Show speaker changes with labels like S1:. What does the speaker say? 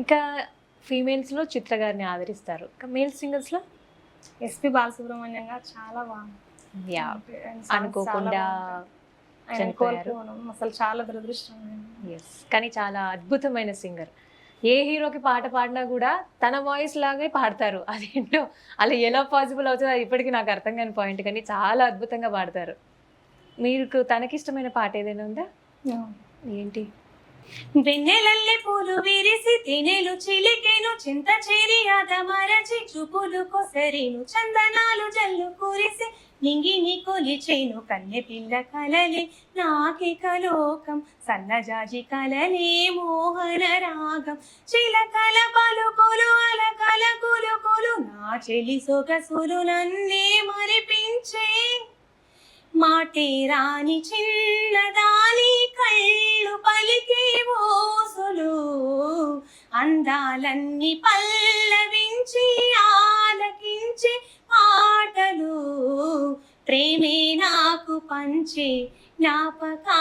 S1: ఇంకా ఫీమేల్స్లో చిత్ర గారిని ఆదరిస్తారు. ఇంకా మేల్ సింగర్స్లో
S2: ఎస్పి బాలసుబ్రహ్మణ్యం గారు చాలా బాగుంది
S1: అనుకోకుండా
S2: అసలు చాలా దురదృష్టం
S1: ఎస్ కానీ చాలా అద్భుతమైన సింగర్ ఏ హీరోకి పాట పాడినా కూడా తన వాయిస్ లాగే పాడతారు. అదేంటో అలా ఎలా పాసిబుల్ అవుతుందో అది ఇప్పటికీ నాకు అర్థం కాని పాయింట్ కానీ చాలా అద్భుతంగా పాడతారు. మీకు తనకిష్టమైన పాట ఏదైనా ఉందా? ఏంటి?
S2: వెన్నెలల్లి పూలు విరిసి తినెలు చిలికెను చింత చేరి మరచి చూపులు కొసరిను చందనాలు జల్లు కురిసి నింగిని కొలిచేను కన్నె పిల్ల కలలే నాకిక లోకం సన్నజాజి కలలే మోహన రాగం. చిలకల పలుకులు అలకల కులుకులు నా చెలి సొగసులు నన్నే మరిపించే. మాటే రాని చిన్నదా అందాలన్నీ పల్లవించి ఆలకించి పాటలు. ప్రేమే నాకు పంచి జ్ఞాపకా